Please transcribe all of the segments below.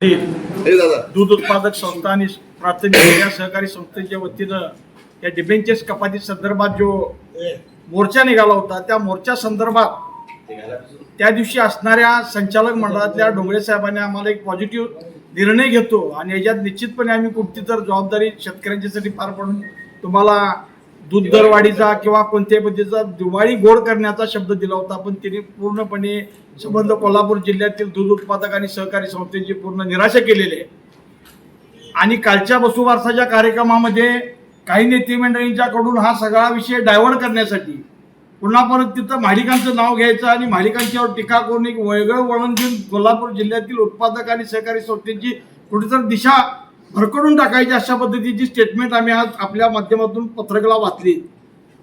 दूध उत्पादक संस्था आणि प्राथमिक या सहकारी संस्थेच्या वतीनं या डिबेंचर्स कपाती संदर्भात जो मोर्चा निघाला होता त्या मोर्चा संदर्भात त्या दिवशी असणाऱ्या संचालक मंडळातल्या डोंगरे साहेबांनी आम्हाला एक पॉझिटिव्ह निर्णय घेतो आणि याच्यात निश्चितपणे आम्ही कोणती तर जबाबदारी शेतकऱ्यांच्यासाठी पार पाडून तुम्हाला दूध दरवाढीचा किंवा कोणत्याही पद्धतीचा दिवाळी गोड करण्याचा शब्द दिला होता पण तिने पूर्णपणे संबंध कोल्हापूर जिल्ह्यातील दूध उत्पादक आणि सहकारी संस्थेची पूर्ण निराशा केलेली आहे. आणि कालच्या बसुवारसाच्या कार्यक्रमामध्ये काही नेते मंडळींच्याकडून हा सगळा विषय डायव्हर्ट करण्यासाठी पुन्हा परत तिथं मालिकांचं नाव घ्यायचं आणि मालिकांच्यावर टीका करून एक वेगळं वळण देऊन कोल्हापूर जिल्ह्यातील उत्पादक आणि सहकारी संस्थेची कुठेतरी दिशा भरकडून टाकायची अशा पद्धतीची स्टेटमेंट आम्ही आज आपल्या माध्यमातून पत्रकाला वाचली.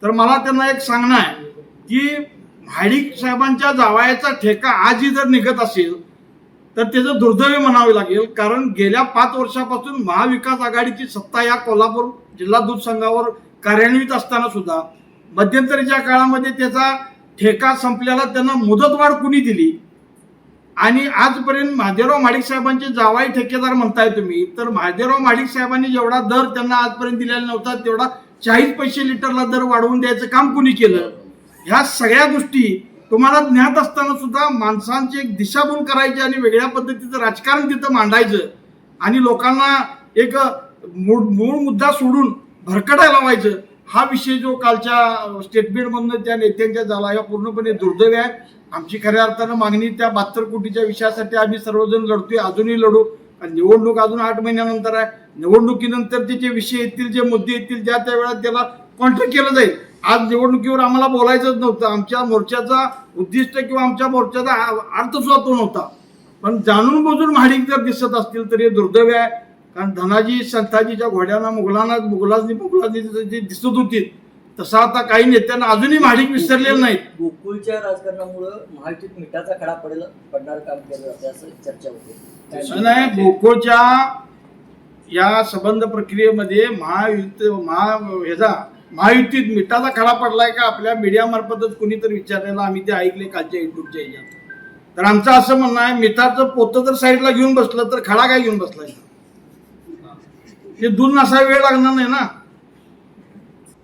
तर मला त्यांना एक सांगणं आहे की महाडिक साहेबांच्या जावायाचा ठेका आजही जर निघत असेल तर त्याचं दुर्दैव म्हणावे लागेल कारण गेल्या पाच वर्षापासून महाविकास आघाडीची सत्ता या कोल्हापूर जिल्हा दूध संघावर कार्यान्वित असताना सुद्धा मध्यंतरीच्या काळामध्ये त्याचा ठेका संपल्याला त्यांना मुदतवाढ कुणी दिली? आणि आजपर्यंत महादेवराव माडिक साहेबांचे जावाई ठेकेदार म्हणताय तुम्ही तर महादेवराव माडिक साहेबांनी जेवढा दर त्यांना आजपर्यंत दिलेला नव्हता तेवढा चाळीस पैसे लिटरला दर वाढवून द्यायचं काम कुणी केलं? ह्या सगळ्या गोष्टी तुम्हाला ज्ञात असताना सुद्धा माणसांची एक दिशाभूल करायची आणि वेगळ्या पद्धतीचं राजकारण तिथं मांडायचं आणि लोकांना एक मूळ मूळ मुद्दा सोडून भरकटायला लावायचं हा विषय जो कालच्या स्टेटमेंटमधनं त्या नेत्यांच्या झाला हा पूर्णपणे दुर्दैव आहे. आमची खऱ्या अर्थानं मागणी त्या बहात्तर कोटीच्या विषयासाठी आम्ही सर्वजण लढतोय अजूनही लढू. आणि निवडणूक अजून आठ महिन्यानंतर आहे. निवडणुकीनंतर त्याचे विषय येतील जे मुद्दे येतील ज्या त्या वेळात त्याला कॉन्ट्रॅक्ट केलं जाईल. आज निवडणुकीवर आम्हाला बोलायचंच नव्हतं. आमच्या मोर्चाचा उद्दिष्ट किंवा आमच्या मोर्चाचा अर्थसुद्धा अर्थ सुद्धा तो नव्हता. पण जाणून बुजून महाडिक जर दिसत असतील तर हे दुर्दैव आहे. कारण धनाजी संताजीच्या घोड्यांना मुघलांना मुघलांनी मुघलांनी दिसत होती तसं आता काही नेत्यांना अजूनही महाडिक विसरलेलं नाहीत. गोकुळच्या राजकारणामुळं महायुतीत मिठाचा खडा पडेल पडणार काम केलं जाते असं चर्चा होते. तसं नाही गोकुळच्या या संबंध प्रक्रियेमध्ये महायुती महा ह्याचा महायुतीत मिठाचा खडा पडलाय का आपल्या मीडिया मार्फतच कुणीतरी विचारलेलं आम्ही ते ऐकले कालच्या युट्यूबच्या ह्याच्यात तर आमचं असं म्हणणं आहे मिठाचं पोतं जर साईडला घेऊन बसलं तर खडा काय घेऊन बसलाय? ते दूध नसा वेळ लागणार नाही ना.